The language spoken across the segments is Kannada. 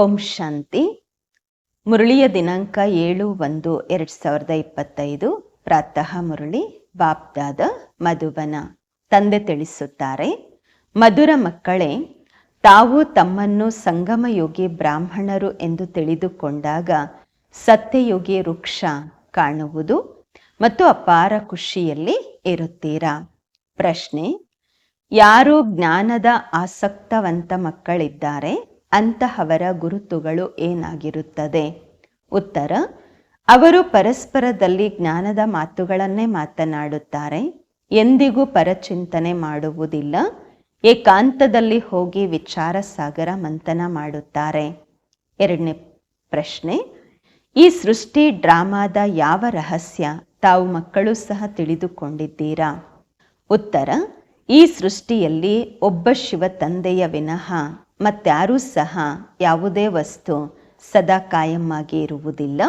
ಓಂ ಶಾಂತಿ. ಮುರಳಿಯ ದಿನಾಂಕ ಏಳು ಒಂದು ಎರಡು ಸಾವಿರದ ಇಪ್ಪತ್ತೈದು. ಪ್ರಾತಃ ಮುರಳಿ, ಬಾಪ್ದಾದ ಮಧುಬನ ತಂದೆ ತಿಳಿಸುತ್ತಾರೆ, ಮಧುರ ಮಕ್ಕಳೇ, ತಾವು ತಮ್ಮನ್ನು ಸಂಗಮಯೋಗಿ ಬ್ರಾಹ್ಮಣರು ಎಂದು ತಿಳಿದುಕೊಂಡಾಗ ಸತ್ಯಯೋಗಿ ವೃಕ್ಷ ಕಾಣುವುದು ಮತ್ತು ಅಪಾರ ಖುಷಿಯಲ್ಲಿ ಇರುತ್ತೀರಾ? ಪ್ರಶ್ನೆ, ಯಾರು ಜ್ಞಾನದ ಆಸಕ್ತವಂತ ಮಕ್ಕಳಿದ್ದಾರೆ? ಅಂತಹವರ ಗುರುತುಗಳು ಏನಾಗಿರುತ್ತದೆ? ಉತ್ತರ, ಅವರು ಪರಸ್ಪರದಲ್ಲಿ ಜ್ಞಾನದ ಮಾತುಗಳನ್ನೇ ಮಾತನಾಡುತ್ತಾರೆ, ಎಂದಿಗೂ ಪರಚಿಂತನೆ ಮಾಡುವುದಿಲ್ಲ, ಏಕಾಂತದಲ್ಲಿ ಹೋಗಿ ವಿಚಾರ ಸಾಗರ ಮಂಥನ ಮಾಡುತ್ತಾರೆ. ಎರಡನೇ ಪ್ರಶ್ನೆ, ಈ ಸೃಷ್ಟಿ ಡ್ರಾಮಾದ ಯಾವ ರಹಸ್ಯ? ತಾವು ಮಕ್ಕಳು ಸಹ ತಿಳಿದುಕೊಂಡಿದ್ದೀರಾ? ಉತ್ತರ, ಈ ಸೃಷ್ಟಿಯಲ್ಲಿ ಒಬ್ಬ ಶಿವ ತಂದೆಯ ವಿನಃ ಮತ್ಯಾರೂ ಸಹ ಯಾವುದೇ ವಸ್ತು ಸದಾ ಕಾಯಮ್ಮಾಗಿ ಇರುವುದಿಲ್ಲ.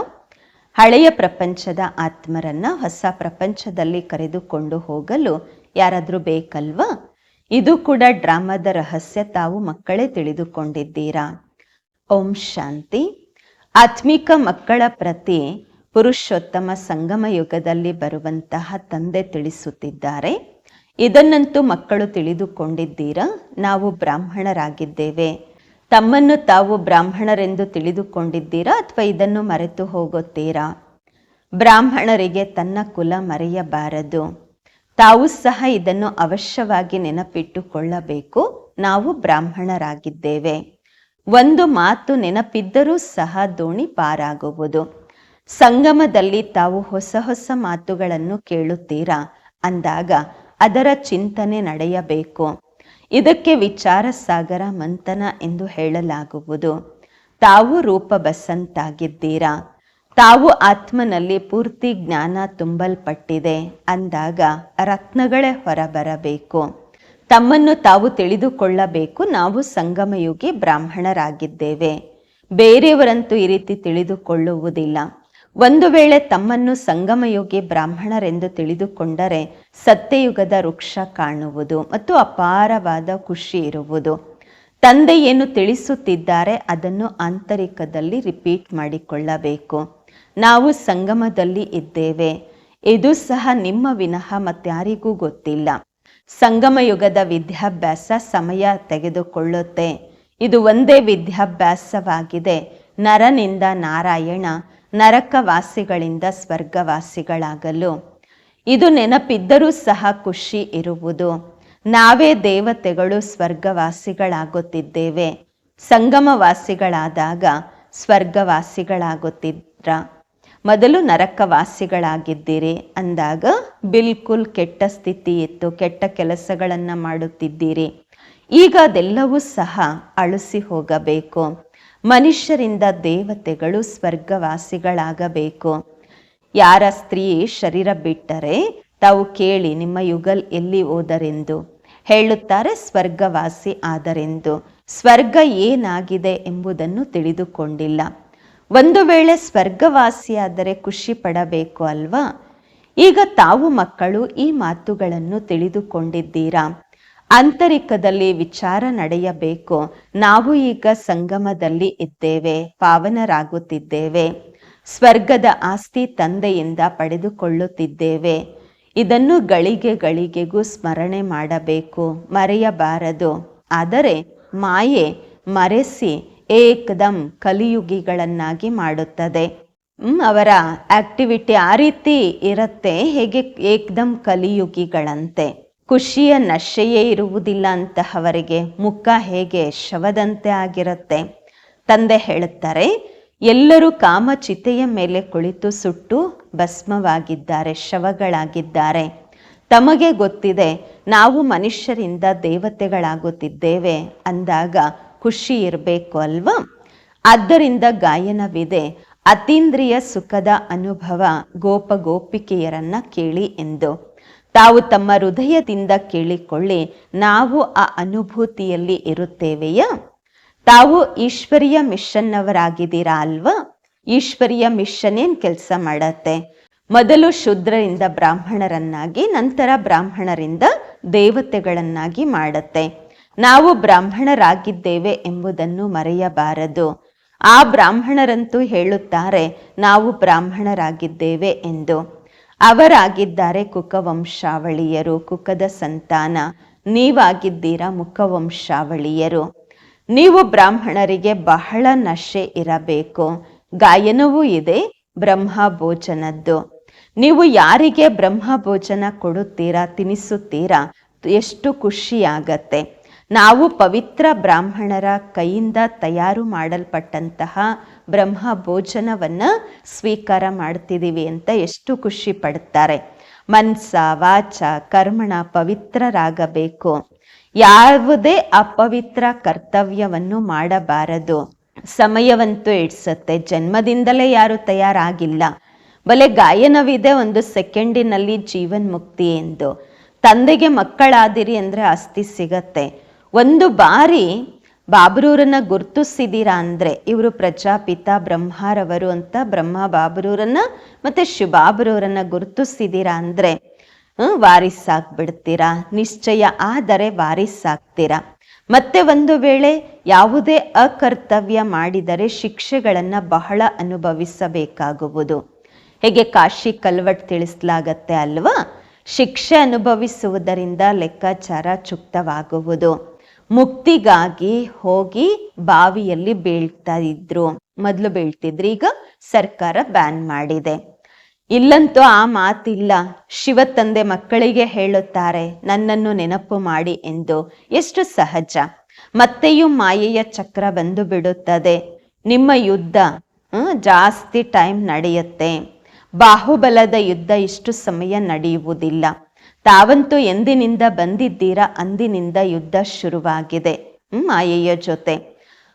ಹಳೆಯ ಪ್ರಪಂಚದ ಆತ್ಮರನ್ನ ಹೊಸ ಪ್ರಪಂಚದಲ್ಲಿ ಕರೆದುಕೊಂಡು ಹೋಗಲು ಯಾರಾದರೂ ಬೇಕಲ್ವಾ? ಇದು ಕೂಡ ಡ್ರಾಮಾದ ರಹಸ್ಯ ತಾವು ಮಕ್ಕಳೇ ತಿಳಿದುಕೊಂಡಿದ್ದೀರಾ? ಓಂ ಶಾಂತಿ. ಆತ್ಮಿಕ ಮಕ್ಕಳ ಪ್ರತಿ ಪುರುಷೋತ್ತಮ ಸಂಗಮ ಯುಗದಲ್ಲಿ ಬರುವಂತಹ ತಂದೆ ತಿಳಿಸುತ್ತಿದ್ದಾರೆ. ಇದನ್ನಂತೂ ಮಕ್ಕಳು ತಿಳಿದುಕೊಂಡಿದ್ದೀರಾ? ನಾವು ಬ್ರಾಹ್ಮಣರಾಗಿದ್ದೇವೆ. ತಮ್ಮನ್ನು ತಾವು ಬ್ರಾಹ್ಮಣರೆಂದು ತಿಳಿದುಕೊಂಡಿದ್ದೀರಾ ಅಥವಾ ಇದನ್ನು ಮರೆತು ಹೋಗುತ್ತೀರಾ? ಬ್ರಾಹ್ಮಣರಿಗೆ ತನ್ನ ಕುಲ ಮರೆಯಬಾರದು. ತಾವು ಸಹ ಇದನ್ನು ಅವಶ್ಯವಾಗಿ ನೆನಪಿಟ್ಟುಕೊಳ್ಳಬೇಕು. ನಾವು ಬ್ರಾಹ್ಮಣರಾಗಿದ್ದೇವೆ. ಒಂದು ಮಾತು ನೆನಪಿದ್ದರೂ ಸಹ ದೋಣಿ ಪಾರಾಗುವುದು. ಸಂಗಮದಲ್ಲಿ ತಾವು ಹೊಸ ಹೊಸ ಮಾತುಗಳನ್ನು ಕೇಳುತ್ತೀರಾ? ಅಂದಾಗ ಅದರ ಚಿಂತನೆ ನಡೆಯಬೇಕು. ಇದಕ್ಕೆ ವಿಚಾರ ಸಾಗರ ಮಂಥನ ಎಂದು ಹೇಳಲಾಗುವುದು. ತಾವು ರೂಪ ಬಸಂತಾಗಿದ್ದೀರಾ ತಾವು ಆತ್ಮನಲ್ಲಿ ಪೂರ್ತಿ ಜ್ಞಾನ ತುಂಬಲ್ಪಟ್ಟಿದೆ ಅಂದಾಗ ರತ್ನಗಳೇ ಹೊರಬರಬೇಕು. ತಮ್ಮನ್ನು ತಾವು ತಿಳಿದುಕೊಳ್ಳಬೇಕು. ನಾವು ಸಂಗಮಯುಗಿ ಬ್ರಾಹ್ಮಣರಾಗಿದ್ದೇವೆ. ಬೇರೆಯವರಂತೂ ಈ ರೀತಿ ತಿಳಿದುಕೊಳ್ಳುವುದಿಲ್ಲ. ಒಂದು ವೇಳೆ ತಮ್ಮನ್ನು ಸಂಗಮಯೋಗಿ ಬ್ರಾಹ್ಮಣರೆಂದು ತಿಳಿದುಕೊಂಡರೆ ಸತ್ಯಯುಗದ ವೃಕ್ಷ ಕಾಣುವುದು ಮತ್ತು ಅಪಾರವಾದ ಖುಷಿ ಇರುವುದು. ತಂದೆ ಏನು ತಿಳಿಸುತ್ತಿದ್ದಾರೆ ಅದನ್ನು ಆಂತರಿಕದಲ್ಲಿ ರಿಪೀಟ್ ಮಾಡಿಕೊಳ್ಳಬೇಕು. ನಾವು ಸಂಗಮದಲ್ಲಿ ಇದ್ದೇವೆ. ಇದು ಸಹ ನಿಮ್ಮ ವಿನಃ ಮತ್ತಾರಿಗೂ ಗೊತ್ತಿಲ್ಲ. ಸಂಗಮ ಯುಗದ ವಿದ್ಯಾಭ್ಯಾಸ ಸಮಯ ತೆಗೆದುಕೊಳ್ಳುತ್ತೆ. ಇದು ಒಂದೇ ವಿದ್ಯಾಭ್ಯಾಸವಾಗಿದೆ. ನರನಿಂದ ನಾರಾಯಣ ನರಕವಾಸಿಗಳಿಂದ ಸ್ವರ್ಗವಾಸಿಗಳಾಗಲು. ಇದು ನೆನಪಿದ್ದರೂ ಸಹ ಖುಷಿ ಇರುವುದು. ನಾವೇ ದೇವತೆಗಳು ಸ್ವರ್ಗವಾಸಿಗಳಾಗುತ್ತಿದ್ದೇವೆ. ಸಂಗಮವಾಸಿಗಳಾದಾಗ ಸ್ವರ್ಗವಾಸಿಗಳಾಗುತ್ತಿದ್ರ. ಮೊದಲು ನರಕವಾಸಿಗಳಾಗಿದ್ದೀರಿ ಅಂದಾಗ ಬಿಲ್ಕುಲ್ ಕೆಟ್ಟ ಸ್ಥಿತಿ ಇತ್ತು, ಕೆಟ್ಟ ಕೆಲಸಗಳನ್ನು ಮಾಡುತ್ತಿದ್ದೀರಿ. ಈಗ ಅದೆಲ್ಲವೂ ಸಹ ಅಳಿಸಿ ಹೋಗಬೇಕು. ಮನುಷ್ಯರಿಂದ ದೇವತೆಗಳು ಸ್ವರ್ಗವಾಸಿಗಳಾಗಬೇಕು. ಯಾರ ಸ್ತ್ರೀ ಶರೀರ ಬಿಟ್ಟರೆ ತಾವು ಕೇಳಿ ನಿಮ್ಮ ಯುಗಲ್ ಎಲ್ಲಿ ಹೋದರೆಂದು. ಹೇಳುತ್ತಾರೆ ಸ್ವರ್ಗವಾಸಿ ಆದರೆಂದು. ಸ್ವರ್ಗ ಏನಾಗಿದೆ ಎಂಬುದನ್ನು ತಿಳಿದುಕೊಂಡಿಲ್ಲ. ಒಂದು ವೇಳೆ ಸ್ವರ್ಗವಾಸಿಯಾದರೆ ಖುಷಿ ಪಡಬೇಕು ಅಲ್ವಾ? ಈಗ ತಾವು ಮಕ್ಕಳು ಈ ಮಾತುಗಳನ್ನು ತಿಳಿದುಕೊಂಡಿದ್ದೀರಾ? ಆಂತರಿಕದಲ್ಲಿ ವಿಚಾರ ನಡೆಯಬೇಕು. ನಾವು ಈಗ ಸಂಗಮದಲ್ಲಿ ಇದ್ದೇವೆ, ಪಾವನರಾಗುತ್ತಿದ್ದೇವೆ. ಸ್ವರ್ಗದ ಆಸ್ತಿ ತಂದೆಯಿಂದ ಪಡೆದುಕೊಳ್ಳುತ್ತಿದ್ದೇವೆ. ಇದನ್ನು ಗಳಿಗೆ ಗಳಿಗೆಗೂ ಸ್ಮರಣೆ ಮಾಡಬೇಕು, ಮರೆಯಬಾರದು. ಆದರೆ ಮಾಯೆ ಮರೆಸಿ ಏಕದಂ ಕಲಿಯುಗಿಗಳನ್ನಾಗಿ ಮಾಡುತ್ತದೆ. ಅವರ ಆಕ್ಟಿವಿಟಿ ಆ ರೀತಿ ಇರುತ್ತೆ, ಹೇಗೆ ಏಕದಂ ಕಲಿಯುಗಿಗಳಂತೆ. ಖುಷಿಯ ನಶೆಯೇ ಇರುವುದಿಲ್ಲ ಅಂತಹವರಿಗೆ ಮುಖ ಹೇಗೆ ಶವದಂತೆ ಆಗಿರುತ್ತೆ? ತಂದೆ ಹೇಳುತ್ತಾರೆ, ಎಲ್ಲರೂ ಕಾಮಚಿತೆಯ ಮೇಲೆ ಕುಳಿತು ಸುಟ್ಟು ಭಸ್ಮವಾಗಿದ್ದಾರೆ, ಶವಗಳಾಗಿದ್ದಾರೆ. ತಮಗೆ ಗೊತ್ತಿದೆ, ನಾವು ಮನುಷ್ಯರಿಂದ ದೇವತೆಗಳಾಗುತ್ತಿದ್ದೇವೆ ಅಂದಾಗ ಖುಷಿ ಇರಬೇಕು ಅಲ್ವಾ? ಆದ್ದರಿಂದ ಗಾಯನವಿದೆ, ಅತೀಂದ್ರಿಯ ಸುಖದ ಅನುಭವ ಗೋಪ ಗೋಪಿಕೆಯರನ್ನ ಕೇಳಿ ಎಂದು. ತಾವು ತಮ್ಮ ಹೃದಯದಿಂದ ಕೇಳಿಕೊಳ್ಳಿ, ನಾವು ಆ ಅನುಭೂತಿಯಲ್ಲಿ ಇರುತ್ತೇವೆಯಾ? ತಾವು ಈಶ್ವರಿಯ ಮಿಷನ್ನವರಾಗಿದ್ದೀರಾ ಅಲ್ವಾ? ಈಶ್ವರಿಯ ಮಿಷನ್ ಏನ್ ಕೆಲಸ ಮಾಡತ್ತೆ? ಮೊದಲು ಶುದ್ರರಿಂದ ಬ್ರಾಹ್ಮಣರನ್ನಾಗಿ, ನಂತರ ಬ್ರಾಹ್ಮಣರಿಂದ ದೇವತೆಗಳನ್ನಾಗಿ ಮಾಡತ್ತೆ. ನಾವು ಬ್ರಾಹ್ಮಣರಾಗಿದ್ದೇವೆ ಎಂಬುದನ್ನು ಮರೆಯಬಾರದು. ಆ ಬ್ರಾಹ್ಮಣರಂತೂ ಹೇಳುತ್ತಾರೆ, ನಾವು ಬ್ರಾಹ್ಮಣರಾಗಿದ್ದೇವೆ ಎಂದು. ಅವರಾಗಿದ್ದಾರೆ ಕುಕವಂಶಾವಳಿಯರು. ಕುಕದ ಸಂತಾನ, ನೀವಾಗಿದ್ದೀರಾ ಮುಖವಂಶಾವಳಿಯರು. ನೀವು ಬ್ರಾಹ್ಮಣರಿಗೆ ಬಹಳ ನಶೆ ಇರಬೇಕು. ಗಾಯನವೂ ಇದೆ ಬ್ರಹ್ಮ ಭೋಜನದ್ದು ನೀವು ಯಾರಿಗೆ ಬ್ರಹ್ಮ ಭೋಜನ ಕೊಡುತ್ತೀರಾ, ತಿನಿಸುತ್ತೀರಾ, ಎಷ್ಟು ಖುಷಿಯಾಗತ್ತೆ. ನಾವು ಪವಿತ್ರ ಬ್ರಾಹ್ಮಣರ ಕೈಯಿಂದ ತಯಾರು ಮಾಡಲ್ಪಟ್ಟಂತಹ ಬ್ರಹ್ಮ ಭೋಜನವನ್ನು ಸ್ವೀಕಾರ ಮಾಡ್ತಿದ್ದೀವಿ ಅಂತ ಎಷ್ಟು ಖುಷಿ ಪಡ್ತಾರೆ. ಮನ್ಸ, ವಾಚ, ಕರ್ಮಣ ಪವಿತ್ರರಾಗಬೇಕು. ಯಾವುದೇ ಅಪವಿತ್ರ ಕರ್ತವ್ಯವನ್ನು ಮಾಡಬಾರದು. ಸಮಯವಂತೂ ಇಡ್ಸತ್ತೆ. ಜನ್ಮದಿಂದಲೇ ಯಾರು ತಯಾರಾಗಿಲ್ಲ. ಬಲೆ ಗಾಯನವಿದೆ ಒಂದು ಸೆಕೆಂಡಿನಲ್ಲಿ ಜೀವನ್ ಮುಕ್ತಿ ಎಂದು. ತಂದೆಗೆ ಮಕ್ಕಳಾದಿರಿ ಅಂದ್ರೆ ಆಸ್ತಿ ಸಿಗತ್ತೆ. ಒಂದು ಬಾರಿ ಬಾಬರೂರನ್ನ ಗುರ್ತಿಸಿದೀರಾ ಅಂದ್ರೆ ಇವರು ಪ್ರಜಾಪಿತ ಬ್ರಹ್ಮಾರವರು ಅಂತ ಬ್ರಹ್ಮ ಬಾಬರೂರನ್ನ ಮತ್ತೆ ಶಿವಬಾಬರೂರನ್ನ ಗುರ್ತಿಸಿದೀರಾ ಅಂದ್ರೆ ಹ್ಮ್, ವಾರಿಸ್ಸಾಗ್ಬಿಡ್ತೀರಾ ನಿಶ್ಚಯ ಆದರೆ ವಾರಿಸಾಗ್ತೀರಾ ಮತ್ತೆ ಒಂದು ವೇಳೆ ಯಾವುದೇ ಅಕರ್ತವ್ಯ ಮಾಡಿದರೆ ಶಿಕ್ಷೆಗಳನ್ನ ಬಹಳ ಅನುಭವಿಸಬೇಕಾಗುವುದು. ಹೇಗೆ ಕಾಶಿ ಕಲ್ವಟ್ ತಿಳಿಸಲಾಗತ್ತೆ ಅಲ್ವಾ? ಶಿಕ್ಷೆ ಅನುಭವಿಸುವುದರಿಂದ ಲೆಕ್ಕಾಚಾರ ಚುಕ್ತವಾಗುವುದು. ಮುಕ್ತಿಗಾಗಿ ಹೋಗಿ ಬಾವಿಯಲ್ಲಿ ಬೀಳ್ತಾ ಇದ್ರು ಮೊದಲು ಬೀಳ್ತಿದ್ರು, ಈಗ ಸರ್ಕಾರ ಬ್ಯಾನ್ ಮಾಡಿದೆ. ಇಲ್ಲಂತೂ ಆ ಮಾತಿಲ್ಲ. ಶಿವ ತಂದೆ ಮಕ್ಕಳಿಗೆ ಹೇಳುತ್ತಾರೆ, ನನ್ನನ್ನು ನೆನಪು ಮಾಡಿ ಎಂದು. ಎಷ್ಟು ಸಹಜ. ಮತ್ತೆಯೂ ಮಾಯೆಯ ಚಕ್ರ ಬಂದು ಬಿಡುತ್ತದೆ. ನಿಮ್ಮ ಯುದ್ಧ ಜಾಸ್ತಿ ಟೈಮ್ ನಡೆಯುತ್ತೆ. ಬಾಹುಬಲದ ಯುದ್ಧ ಇಷ್ಟು ಸಮಯ ನಡೆಯುವುದಿಲ್ಲ. ತಾವಂತೂ ಎಂದಿನಿಂದ ಬಂದಿದ್ದೀರಾ? ಅಂದಿನಿಂದ ಯುದ್ಧ ಶುರುವಾಗಿದೆ. ಮಾಯೆಯ ಜೊತೆ.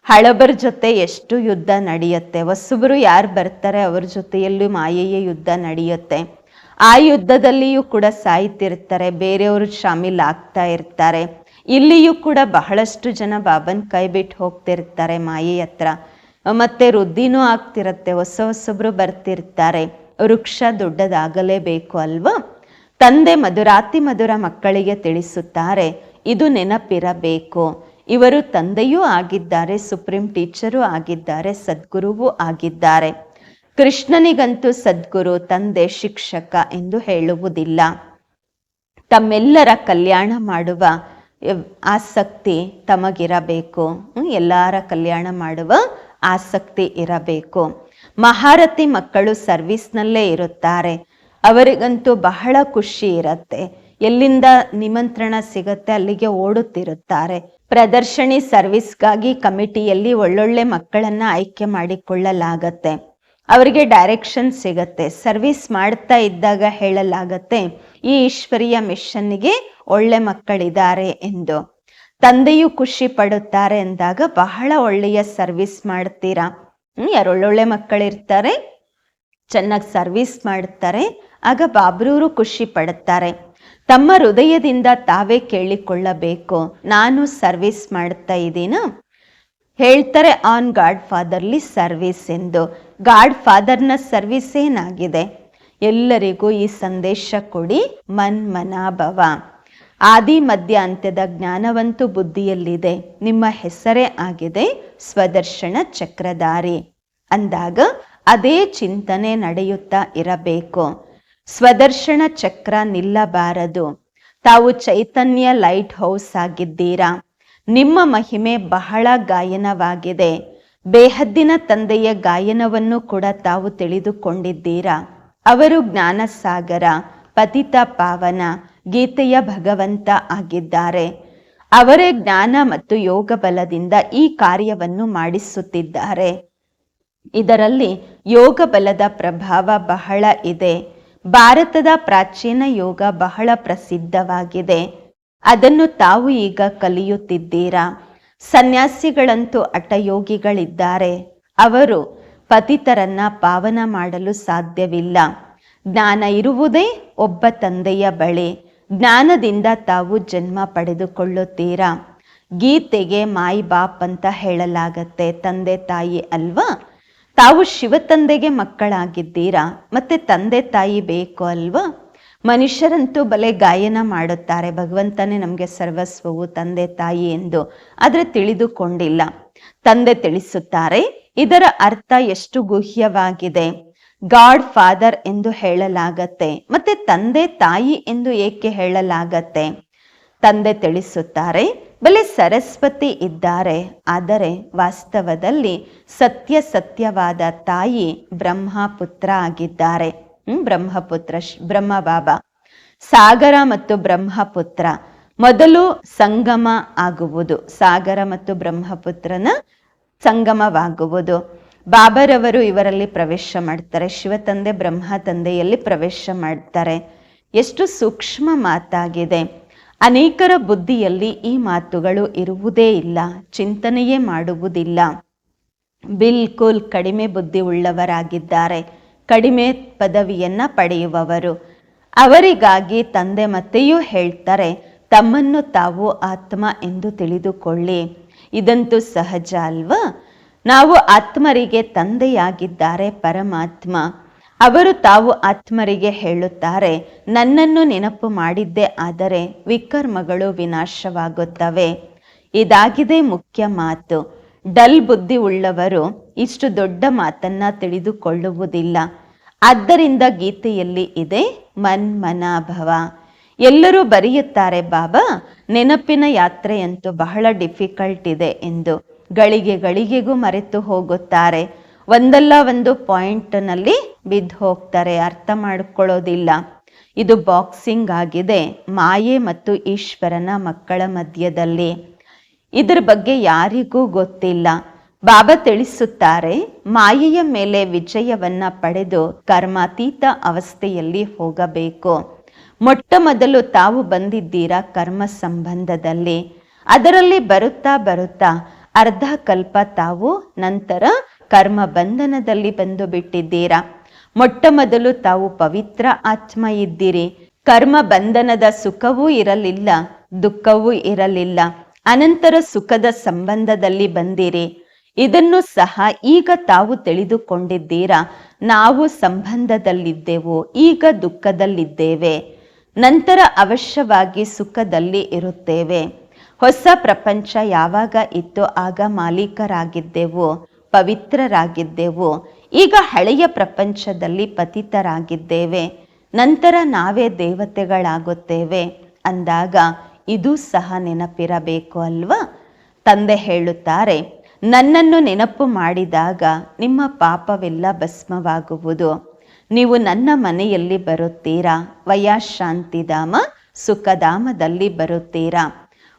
ಹಳಬರ ಜೊತೆ ಎಷ್ಟು ಯುದ್ಧ ನಡೆಯುತ್ತೆ? ಹೊಸಬರು ಯಾರು ಬರ್ತಾರೆ ಅವ್ರ ಜೊತೆಯಲ್ಲೂ ಮಾಯೆಯ ಯುದ್ಧ ನಡೆಯುತ್ತೆ. ಆ ಯುದ್ಧದಲ್ಲಿಯೂ ಕೂಡ ಸಾಯ್ತಿರ್ತಾರೆ, ಬೇರೆಯವರು ಶಾಮೀಲ್ ಆಗ್ತಾ ಇರ್ತಾರೆ. ಇಲ್ಲಿಯೂ ಕೂಡ ಬಹಳಷ್ಟು ಜನ ಬಾಬನ್ ಕೈ ಬಿಟ್ಟು ಹೋಗ್ತಿರ್ತಾರೆ ಮಾಯೆ ಹತ್ರ. ಮತ್ತೆ ವೃದ್ಧಿನೂ ಆಗ್ತಿರತ್ತೆ, ಹೊಸ ಹೊಸಬ್ರು ಬರ್ತಿರ್ತಾರೆ. ವೃಕ್ಷ ದೊಡ್ಡದಾಗಲೇಬೇಕು ಅಲ್ವಾ? ತಂದೆ ಮಧುರಾತಿ ಮಧುರ ಮಕ್ಕಳಿಗೆ ತಿಳಿಸುತ್ತಾರೆ, ಇದು ನೆನಪಿರಬೇಕು. ಇವರು ತಂದೆಯೂ ಆಗಿದ್ದಾರೆ, ಸುಪ್ರೀಂ ಟೀಚರೂ ಆಗಿದ್ದಾರೆ, ಸದ್ಗುರುವೂ ಆಗಿದ್ದಾರೆ. ಕೃಷ್ಣನಿಗಂತೂ ಸದ್ಗುರು, ತಂದೆ, ಶಿಕ್ಷಕ ಎಂದು ಹೇಳುವುದಿಲ್ಲ. ತಮ್ಮೆಲ್ಲರ ಕಲ್ಯಾಣ ಮಾಡುವ ಆಸಕ್ತಿ ತಮಗಿರಬೇಕು. ಎಲ್ಲರ ಕಲ್ಯಾಣ ಮಾಡುವ ಆಸಕ್ತಿ ಇರಬೇಕು. ಮಹಾರಥಿ ಮಕ್ಕಳು ಸರ್ವಿಸ್ನಲ್ಲೇ ಇರುತ್ತಾರೆ. ಅವರಿಗಂತೂ ಬಹಳ ಖುಷಿ ಇರತ್ತೆ. ಎಲ್ಲಿಂದ ನಿಮಂತ್ರಣ ಸಿಗತ್ತೆ ಅಲ್ಲಿಗೆ ಓಡುತ್ತಿರುತ್ತಾರೆ. ಪ್ರದರ್ಶನಿ ಸರ್ವಿಸ್ಗಾಗಿ ಕಮಿಟಿಯಲ್ಲಿ ಒಳ್ಳೊಳ್ಳೆ ಮಕ್ಕಳನ್ನ ಆಯ್ಕೆ ಮಾಡಿಕೊಳ್ಳಲಾಗತ್ತೆ. ಅವರಿಗೆ ಡೈರೆಕ್ಷನ್ ಸಿಗತ್ತೆ. ಸರ್ವಿಸ್ ಮಾಡ್ತಾ ಇದ್ದಾಗ ಹೇಳಲಾಗತ್ತೆ, ಈ ಈಶ್ವರಿಯ ಮಿಷನ್ಗೆ ಒಳ್ಳೆ ಮಕ್ಕಳಿದ್ದಾರೆ ಎಂದು. ತಂದೆಯು ಖುಷಿ ಪಡುತ್ತಾರೆ ಎಂದಾಗ ಬಹಳ ಒಳ್ಳೆಯ ಸರ್ವಿಸ್ ಮಾಡ್ತೀರಾ? ಹ್ಮ್, ಯಾರು ಒಳ್ಳೊಳ್ಳೆ ಮಕ್ಕಳಿರ್ತಾರೆ, ಚೆನ್ನಾಗಿ ಸರ್ವಿಸ್ ಮಾಡುತ್ತಾರೆ ಆಗ ಬಾಬ್ರೂರು ಖುಷಿ ಪಡುತ್ತಾರೆ. ತಮ್ಮ ಹೃದಯದಿಂದ ತಾವೇ ಕೇಳಿಕೊಳ್ಳಬೇಕು. ನಾನು ಸರ್ವಿಸ್ ಮಾಡ್ತಾ ಇದ್ದೀನ? ಹೇಳ್ತಾರೆ ಆನ್ ಗಾಡ್ ಫಾದರ್ಲಿ ಸರ್ವಿಸ್ ಎಂದು. ಗಾಡ್ ಫಾದರ್ನ ಸರ್ವಿಸ್ ಏನಾಗಿದೆ? ಎಲ್ಲರಿಗೂ ಈ ಸಂದೇಶ ಕೊಡಿ ಮನ್ ಮನಾಭವ ಆದಿ ಮಧ್ಯ ಅಂತ್ಯದ ಜ್ಞಾನವಂತೂ ಬುದ್ಧಿಯಲ್ಲಿದೆ. ನಿಮ್ಮ ಹೆಸರೇ ಆಗಿದೆ ಸ್ವದರ್ಶನ ಚಕ್ರಧಾರಿ. ಅಂದಾಗ ಅದೇ ಚಿಂತನೆ ನಡೆಯುತ್ತಾ ಇರಬೇಕು. ಸ್ವದರ್ಶನ ಚಕ್ರ ನಿಲ್ಲಬಾರದು. ತಾವು ಚೈತನ್ಯ ಲೈಟ್ ಹೌಸ್ ಆಗಿದ್ದೀರಾ? ನಿಮ್ಮ ಮಹಿಮೆ ಬಹಳ ಗಾಯನವಾಗಿದೆ. ಬೇಹದ್ದಿನ ತಂದೆಯ ಗಾಯನವನ್ನು ಕೂಡ ತಾವು ತಿಳಿದುಕೊಂಡಿದ್ದೀರಾ? ಅವರು ಜ್ಞಾನಸಾಗರ, ಪತಿತ ಪಾವನ, ಗೀತೆಯ ಭಗವಂತ ಆಗಿದ್ದಾರೆ. ಅವರೇ ಜ್ಞಾನ ಮತ್ತು ಯೋಗ ಬಲದಿಂದ ಈ ಕಾರ್ಯವನ್ನು ಮಾಡಿಸುತ್ತಿದ್ದಾರೆ. ಇದರಲ್ಲಿ ಯೋಗ ಬಲದ ಪ್ರಭಾವ ಬಹಳ ಇದೆ. ಭಾರತದ ಪ್ರಾಚೀನ ಯೋಗ ಬಹಳ ಪ್ರಸಿದ್ಧವಾಗಿದೆ. ಅದನ್ನು ತಾವು ಈಗ ಕಲಿಯುತ್ತಿದ್ದೀರಾ? ಸನ್ಯಾಸಿಗಳಂತೂ ಅಟಯೋಗಿಗಳಿದ್ದಾರೆ ಅವರು ಪತಿತರನ್ನ ಪಾವನ ಮಾಡಲು ಸಾಧ್ಯವಿಲ್ಲ. ಜ್ಞಾನ ಇರುವುದೇ ಒಬ್ಬ ತಂದೆಯ ಬಳಿ. ಜ್ಞಾನದಿಂದ ತಾವು ಜನ್ಮ ಪಡೆದುಕೊಳ್ಳುತ್ತೀರಾ? ಗೀತೆಗೆ ಮಾಯಿ ಬಾಪ್ ಅಂತ ಹೇಳಲಾಗತ್ತೆ ತಂದೆ ತಾಯಿ ಅಲ್ವಾ? ತಾವು ಶಿವ ತಂದೆಗೆ ಮಕ್ಕಳಾಗಿದ್ದೀರಾ? ಮತ್ತೆ ತಂದೆ ತಾಯಿ ಬೇಕು ಅಲ್ವಾ? ಮನುಷ್ಯರಂತೂ ಬಲೆ ಗಾಯನ ಮಾಡುತ್ತಾರೆ. ಭಗವಂತನೇ ನಮಗೆ ಸರ್ವಸ್ವವು ತಂದೆ ತಾಯಿ ಎಂದು. ಆದರೆ ತಿಳಿದುಕೊಂಡಿಲ್ಲ. ತಂದೆ ತಿಳಿಸುತ್ತಾರೆ, ಇದರ ಅರ್ಥ ಎಷ್ಟು ಗುಹ್ಯವಾಗಿದೆ? ಗಾಡ್ ಫಾದರ್ ಎಂದು ಹೇಳಲಾಗತ್ತೆ. ಮತ್ತೆ ತಂದೆ ತಾಯಿ ಎಂದು ಏಕೆ ಹೇಳಲಾಗತ್ತೆ? ತಂದೆ ತಿಳಿಸುತ್ತಾರೆ ಬಲೆ ಸರಸ್ವತಿ ಇದ್ದಾರೆ, ಆದರೆ ವಾಸ್ತವದಲ್ಲಿ ಸತ್ಯ ಸತ್ಯವಾದ ತಾಯಿ ಬ್ರಹ್ಮಪುತ್ರ ಆಗಿದ್ದಾರೆ. ಹ್ಮ್, ಬ್ರಹ್ಮಪುತ್ರ ಬ್ರಹ್ಮ ಬಾಬಾ ಸಾಗರ ಮತ್ತು ಬ್ರಹ್ಮಪುತ್ರ. ಮೊದಲು ಸಂಗಮ ಆಗುವುದು, ಸಾಗರ ಮತ್ತು ಬ್ರಹ್ಮಪುತ್ರನ ಸಂಗಮವಾಗುವುದು. ಬಾಬರವರು ಇವರಲ್ಲಿ ಪ್ರವೇಶ ಮಾಡ್ತಾರೆ ಶಿವತಂದೆ ಬ್ರಹ್ಮ ತಂದೆಯಲ್ಲಿ ಪ್ರವೇಶ ಮಾಡ್ತಾರೆ. ಎಷ್ಟು ಸೂಕ್ಷ್ಮ ಮಾತಾಗಿದೆ. ಅನೇಕರ ಬುದ್ಧಿಯಲ್ಲಿ ಈ ಮಾತುಗಳು ಇರುವುದೇ ಇಲ್ಲ, ಚಿಂತನೆಯೇ ಮಾಡುವುದಿಲ್ಲ. ಬಿಲ್ಕುಲ್ ಕಡಿಮೆ ಬುದ್ಧಿ ಉಳ್ಳವರಾಗಿದ್ದಾರೆ ಕಡಿಮೆ ಪದವಿಯನ್ನ ಪಡೆಯುವವರು. ಅವರಿಗಾಗಿ ತಂದೆ ಮತ್ತೆಯೂ ಹೇಳ್ತಾರೆ, ತಮ್ಮನ್ನು ತಾವು ಆತ್ಮ ಎಂದು ತಿಳಿದುಕೊಳ್ಳಿ. ಇದಂತೂ ಸಹಜ ಅಲ್ವಾ? ನಾವು ಆತ್ಮರಿಗೆ ತಂದೆಯಾಗಿದ್ದಾರೆ ಪರಮಾತ್ಮ. ಅವರು ತಾವು ಆತ್ಮರಿಗೆ ಹೇಳುತ್ತಾರೆ, ನನ್ನನ್ನು ನೆನಪು ಮಾಡಿದ್ದೇ, ಆದರೆ ವಿಕರ್ಮಗಳು ವಿನಾಶವಾಗುತ್ತವೆ. ಇದಾಗಿದೆ ಮುಖ್ಯ ಮಾತು. ಡಲ್ ಬುದ್ಧಿ ಉಳ್ಳವರು ಇಷ್ಟು ದೊಡ್ಡ ಮಾತನ್ನ ತಿಳಿದುಕೊಳ್ಳುವುದಿಲ್ಲ. ಆದ್ದರಿಂದ ಗೀತೆಯಲ್ಲಿ ಇದೆ ಮನ್ ಮನಾಭವ ಎಲ್ಲರೂ ಬರೆಯುತ್ತಾರೆ, ಬಾಬಾ, ನೆನಪಿನ ಯಾತ್ರೆಯಂತೂ ಬಹಳ ಡಿಫಿಕಲ್ಟ್ ಇದೆ ಎಂದು ಗಳಿಗೆ ಗಳಿಗೆಗೂ ಮರೆತು ಹೋಗುತ್ತಾರೆ. ಒಂದಲ್ಲ ಒಂದು ಪಾಯಿಂಟ್ನಲ್ಲಿ ಬಿದ್ದು ಹೋಗ್ತಾರೆ, ಅರ್ಥ ಮಾಡಿಕೊಳ್ಳೋದಿಲ್ಲ. ಇದು ಬಾಕ್ಸಿಂಗ್ ಆಗಿದೆ, ಮಾಯೆ ಮತ್ತು ಈಶ್ವರನ ಮಕ್ಕಳ ಮಧ್ಯದಲ್ಲಿ. ಇದರ ಬಗ್ಗೆ ಯಾರಿಗೂ ಗೊತ್ತಿಲ್ಲ. ಬಾಬಾ ತಿಳಿಸುತ್ತಾರೆ, ಮಾಯೆಯ ಮೇಲೆ ವಿಜಯವನ್ನ ಪಡೆದು ಕರ್ಮಾತೀತ ಅವಸ್ಥೆಯಲ್ಲಿ ಹೋಗಬೇಕು. ಮೊಟ್ಟ ಮೊದಲು ತಾವು ಬಂದಿದ್ದೀರಾ ಕರ್ಮ ಸಂಬಂಧದಲ್ಲಿ. ಅದರಲ್ಲಿ ಬರುತ್ತಾ ಬರುತ್ತಾ ಅರ್ಧ ಕಲ್ಪ ತಾವು ನಂತರ ಕರ್ಮ ಬಂಧನದಲ್ಲಿ ಬಂದು ಬಿಟ್ಟಿದ್ದೀರಾ ಮೊಟ್ಟ ಮೊದಲು ತಾವು ಪವಿತ್ರ ಆತ್ಮ ಇದ್ದೀರಿ. ಕರ್ಮ ಬಂಧನದ ಸುಖವೂ ಇರಲಿಲ್ಲ, ದುಃಖವೂ ಇರಲಿಲ್ಲ. ಅನಂತರ ಸುಖದ ಸಂಬಂಧದಲ್ಲಿ ಬಂದಿರಿ. ಇದನ್ನು ಸಹ ಈಗ ತಾವು ತಿಳಿದುಕೊಂಡಿದ್ದೀರಾ? ನಾವು ಸಂಬಂಧದಲ್ಲಿದ್ದೆವು, ಈಗ ದುಃಖದಲ್ಲಿದ್ದೇವೆ. ನಂತರ ಅವಶ್ಯವಾಗಿ ಸುಖದಲ್ಲಿ ಇರುತ್ತೇವೆ. ಹೊಸ ಪ್ರಪಂಚ ಯಾವಾಗ ಇತ್ತು ಆಗ ಮಾಲೀಕರಾಗಿದ್ದೆವು, ಪವಿತ್ರರಾಗಿದ್ದೆವು. ಈಗ ಹಳೆಯ ಪ್ರಪಂಚದಲ್ಲಿ ಪತಿತರಾಗಿದ್ದೇವೆ, ನಂತರ ನಾವೇ ದೇವತೆಗಳಾಗುತ್ತೇವೆ ಅಂದಾಗ ಇದು ಸಹ ನೆನಪಿರಬೇಕು ಅಲ್ವಾ? ತಂದೆ ಹೇಳುತ್ತಾರೆ, ನನ್ನನ್ನು ನೆನಪು ಮಾಡಿದಾಗ ನಿಮ್ಮ ಪಾಪವೆಲ್ಲ ಭಸ್ಮವಾಗುವುದು. ನೀವು ನನ್ನ ಮನೆಯಲ್ಲಿ ಬರುತ್ತೀರಾ? ವಯಾಶಾಂತಿಧಾಮ ಸುಖಧಾಮದಲ್ಲಿ ಬರುತ್ತೀರಾ?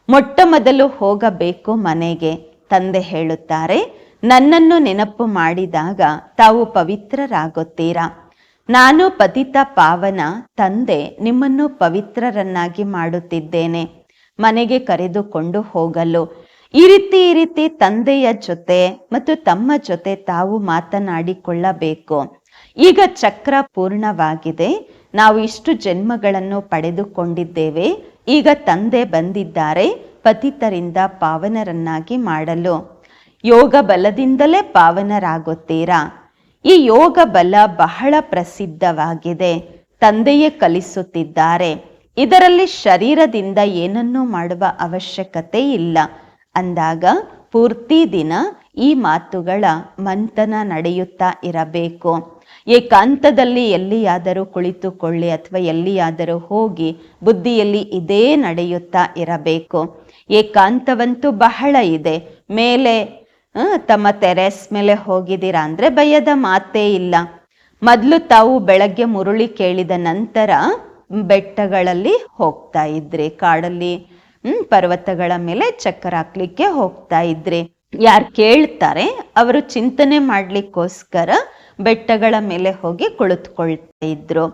ಮೊಟ್ಟ ಮೊದಲು ಹೋಗಬೇಕು ಮನೆಗೆ, ತಂದೆ ಹೇಳುತ್ತಾರೆ ನನ್ನನ್ನು ನೆನಪು ಮಾಡಿದಾಗ ತಾವು ಪವಿತ್ರರಾಗುತ್ತೀರಾ? ನಾನು ಪತಿತ ಪಾವನ ತಂದೆ, ನಿಮ್ಮನ್ನು ಪವಿತ್ರರನ್ನಾಗಿ ಮಾಡುತ್ತಿದ್ದೇನೆ. ಮನೆಗೆ ಕರೆದುಕೊಂಡು ಹೋಗಲು. ಈ ರೀತಿ ಈ ರೀತಿ ತಂದೆಯ ಜೊತೆ ಮತ್ತು ತಮ್ಮ ಜೊತೆ ತಾವು ಮಾತನಾಡಿಕೊಳ್ಳಬೇಕು. ಈಗ ಚಕ್ರ ಪೂರ್ಣವಾಗಿದೆ. ನಾವು ಇಷ್ಟು ಜನ್ಮಗಳನ್ನು ಪಡೆದುಕೊಂಡಿದ್ದೇವೆ. ಈಗ ತಂದೆ ಬಂದಿದ್ದಾರೆ, ಪತಿತರಿಂದ ಪಾವನರನ್ನಾಗಿ ಮಾಡಲು. ಯೋಗ ಬಲದಿಂದಲೇ ಪಾವನರಾಗುತ್ತೀರಾ? ಈ ಯೋಗ ಬಲ ಬಹಳ ಪ್ರಸಿದ್ಧವಾಗಿದೆ. ತಂದೆಯೇ ಕಲಿಸುತ್ತಿದ್ದಾರೆ. ಇದರಲ್ಲಿ ಶರೀರದಿಂದ ಏನನ್ನೂ ಮಾಡುವ ಅವಶ್ಯಕತೆ ಇಲ್ಲ. ಅಂದಾಗ ಪೂರ್ತಿ ದಿನ ಈ ಮಾತುಗಳ ಮಂಥನ ನಡೆಯುತ್ತಾ ಇರಬೇಕು. ಏಕಾಂತದಲ್ಲಿ ಎಲ್ಲಿಯಾದರೂ ಕುಳಿತುಕೊಳ್ಳಿ ಅಥವಾ ಎಲ್ಲಿಯಾದರೂ ಹೋಗಿ ಬುದ್ಧಿಯಲ್ಲಿ ಇದೇ ನಡೆಯುತ್ತಾ ಇರಬೇಕು. ಏಕಾಂತವಂತೂ ಬಹಳ ಇದೆ. ಮೇಲೆ ತಮ್ಮ ಟೆರೆಸ್ ಮೇಲೆ ಹೋಗಿದ್ದೀರಾ ಅಂದ್ರೆ ಭಯದ ಮಾತೇ ಇಲ್ಲ. ಮೊದಲು ತಾವು ಬೆಳಗ್ಗೆ ಮುರುಳಿ ಕೇಳಿದ ನಂತರ ಬೆಟ್ಟಗಳಲ್ಲಿ ಹೋಗ್ತಾ ಇದ್ರಿ, ಕಾಡಲ್ಲಿ, ಹ್ಮ್, ಪರ್ವತಗಳ ಮೇಲೆ ಚಕ್ಕರ್ ಹಾಕ್ಲಿಕ್ಕೆ ಹೋಗ್ತಾ ಇದ್ರಿ. ಯಾರು ಕೇಳ್ತಾರೆ, ಅವರು ಚಿಂತನೆ ಮಾಡ್ಲಿಕ್ಕೋಸ್ಕರ ಬೆಟ್ಟಗಳ ಮೇಲೆ ಹೋಗಿ ಕುಳಿತುಕೊಳ್ತಾ ಇದ್ರು.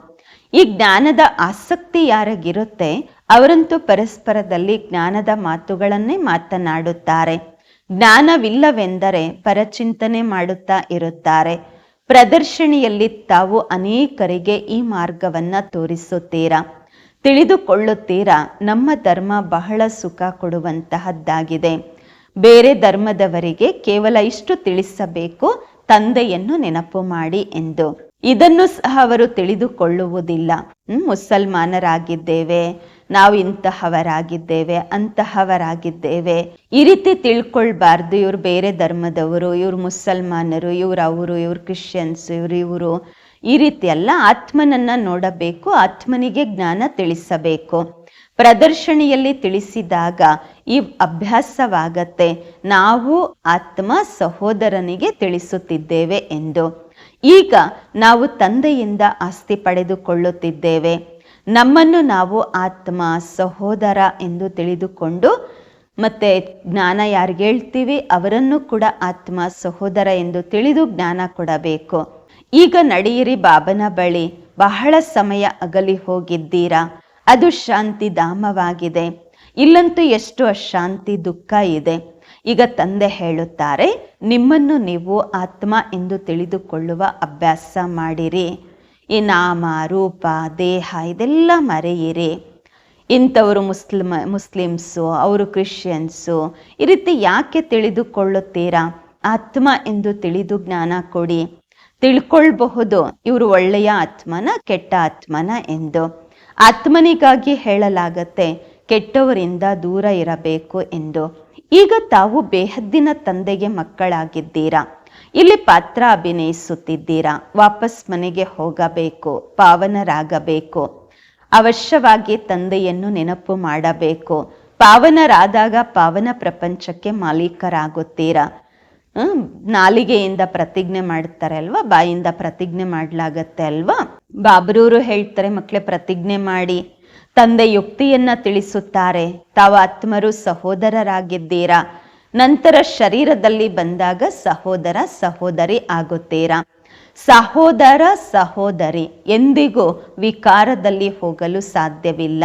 ಈ ಜ್ಞಾನದ ಆಸಕ್ತಿ ಯಾರಾಗಿರುತ್ತೆ, ಅವರಂತೂ ಪರಸ್ಪರದಲ್ಲಿ ಜ್ಞಾನದ ಮಾತುಗಳನ್ನೇ ಮಾತನಾಡುತ್ತಾರೆ. ಜ್ಞಾನವಿಲ್ಲವೆಂದರೆ ಪರಚಿಂತನೆ ಮಾಡುತ್ತಾ ಇರುತ್ತಾರೆ. ಪ್ರದರ್ಶನಿಯಲ್ಲಿ ತಾವು ಅನೇಕರಿಗೆ ಈ ಮಾರ್ಗವನ್ನ ತೋರಿಸುತ್ತೀರಾ? ತಿಳಿದುಕೊಳ್ಳುತ್ತೀರಾ? ನಮ್ಮ ಧರ್ಮ ಬಹಳ ಸುಖ ಕೊಡುವಂತಹದ್ದಾಗಿದೆ. ಬೇರೆ ಧರ್ಮದವರಿಗೆ ಕೇವಲ ಇಷ್ಟು ತಿಳಿಸಬೇಕು, ತಂದೆಯನ್ನು ನೆನಪು ಮಾಡಿ ಎಂದು. ಇದನ್ನು ಸಹ ಅವರು ತಿಳಿದುಕೊಳ್ಳುವುದಿಲ್ಲ. ಮುಸಲ್ಮಾನರಾಗಿದ್ದೇವೆ. ನಾವು ಇಂತಹವರಾಗಿದ್ದೇವೆ, ಅಂತಹವರಾಗಿದ್ದೇವೆ. ಈ ರೀತಿ ತಿಳ್ಕೊಳ್ಬಾರ್ದು. ಇವ್ರು ಬೇರೆ ಧರ್ಮದವರು, ಇವ್ರು ಮುಸಲ್ಮಾನರು, ಇವ್ರು ಅವರು, ಇವ್ರು ಕ್ರಿಶ್ಚಿಯನ್ಸ್, ಇವ್ರು ಇವರು. ಈ ರೀತಿ ಎಲ್ಲ ಆತ್ಮನನ್ನ ನೋಡಬೇಕು, ಆತ್ಮನಿಗೆ ಜ್ಞಾನ ತಿಳಿಸಬೇಕು. ಪ್ರದರ್ಶನಿಯಲ್ಲಿ ತಿಳಿಸಿದಾಗ ಈ ಅಭ್ಯಾಸವಾಗತ್ತೆ. ನಾವು ಆತ್ಮ ಸಹೋದರನಿಗೆ ತಿಳಿಸುತ್ತಿದ್ದೇವೆ ಎಂದು. ಈಗ ನಾವು ತಂದೆಯಿಂದ ಆಸ್ತಿ ಪಡೆದುಕೊಳ್ಳುತ್ತಿದ್ದೇವೆ. ನಮ್ಮನ್ನು ನಾವು ಆತ್ಮ ಸಹೋದರ ಎಂದು ತಿಳಿದುಕೊಂಡು, ಮತ್ತೆ ಜ್ಞಾನ ಯಾರಿಗೆ ಹೇಳ್ತೀವಿ? ಅವರನ್ನು ಕೂಡ ಆತ್ಮ ಸಹೋದರ ಎಂದು ತಿಳಿದು ಜ್ಞಾನ ಕೊಡಬೇಕು. ಈಗ ನಡೆಯಿರಿ ಬಾಬನ ಬಳಿ. ಬಹಳ ಸಮಯ ಅಗಲಿ ಹೋಗಿದ್ದೀರಾ? ಅದು ಶಾಂತಿ ಧಾಮವಾಗಿದೆ. ಇಲ್ಲಂತೂ ಎಷ್ಟು ಅಶಾಂತಿ ದುಃಖ ಇದೆ. ಈಗ ತಂದೆ ಹೇಳುತ್ತಾರೆ, ನಿಮ್ಮನ್ನು ನೀವು ಆತ್ಮ ಎಂದು ತಿಳಿದುಕೊಳ್ಳುವ ಅಭ್ಯಾಸ ಮಾಡಿರಿ. ಈ ನಾಮ, ರೂಪ, ದೇಹ ಇದೆಲ್ಲ ಮರೆಯಿರಿ. ಇಂಥವರು ಮುಸ್ಲಿಮ, ಮುಸ್ಲಿಮ್ಸು, ಅವರು ಕ್ರಿಶ್ಚಿಯನ್ಸು, ಈ ರೀತಿ ಯಾಕೆ ತಿಳಿದುಕೊಳ್ಳುತ್ತೀರಾ? ಆತ್ಮ ಎಂದು ತಿಳಿದು ಜ್ಞಾನ ಕೊಡಿ. ತಿಳ್ಕೊಳ್ಬಹುದು, ಇವರು ಒಳ್ಳೆಯ ಆತ್ಮನ, ಕೆಟ್ಟ ಆತ್ಮನ ಎಂದು. ಆತ್ಮನಿಗಾಗಿ ಹೇಳಲಾಗತ್ತೆ, ಕೆಟ್ಟವರಿಂದ ದೂರ ಇರಬೇಕು ಎಂದು. ಈಗ ತಾವು ಬೇಹದ್ದಿನ ತಂದೆಗೆ ಮಕ್ಕಳಾಗಿದ್ದೀರಾ? ಇಲ್ಲಿ ಪಾತ್ರ ಅಭಿನಯಿಸುತ್ತಿದ್ದೀರಾ? ವಾಪಸ್ ಮನೆಗೆ ಹೋಗಬೇಕು, ಪಾವನರಾಗಬೇಕು, ಅವಶ್ಯವಾಗಿ ತಂದೆಯನ್ನು ನೆನಪು ಮಾಡಬೇಕು. ಪಾವನರಾದಾಗ ಪಾವನ ಪ್ರಪಂಚಕ್ಕೆ ಮಾಲೀಕರಾಗುತ್ತೀರಾ? ನಾಲಿಗೆಯಿಂದ ಪ್ರತಿಜ್ಞೆ ಮಾಡ್ತಾರೆ ಅಲ್ವಾ? ಬಾಯಿಂದ ಪ್ರತಿಜ್ಞೆ ಮಾಡಲಾಗತ್ತೆ ಅಲ್ವಾ? ಬಾಬ್ರೂರು ಹೇಳ್ತಾರೆ, ಮಕ್ಕಳೇ, ಪ್ರತಿಜ್ಞೆ ಮಾಡಿ. ತಂದೆ ಯುಕ್ತಿಯನ್ನ ತಿಳಿಸುತ್ತಾರೆ. ತಾವು ಆತ್ಮರು ಸಹೋದರರಾಗಿದ್ದೀರಾ? ನಂತರ ಶರೀರದಲ್ಲಿ ಬಂದಾಗ ಸಹೋದರ, ಸಹೋದರಿ ಆಗುತ್ತೀರಾ? ಸಹೋದರ, ಸಹೋದರಿ ಎಂದಿಗೂ ವಿಕಾರದಲ್ಲಿ ಹೋಗಲು ಸಾಧ್ಯವಿಲ್ಲ.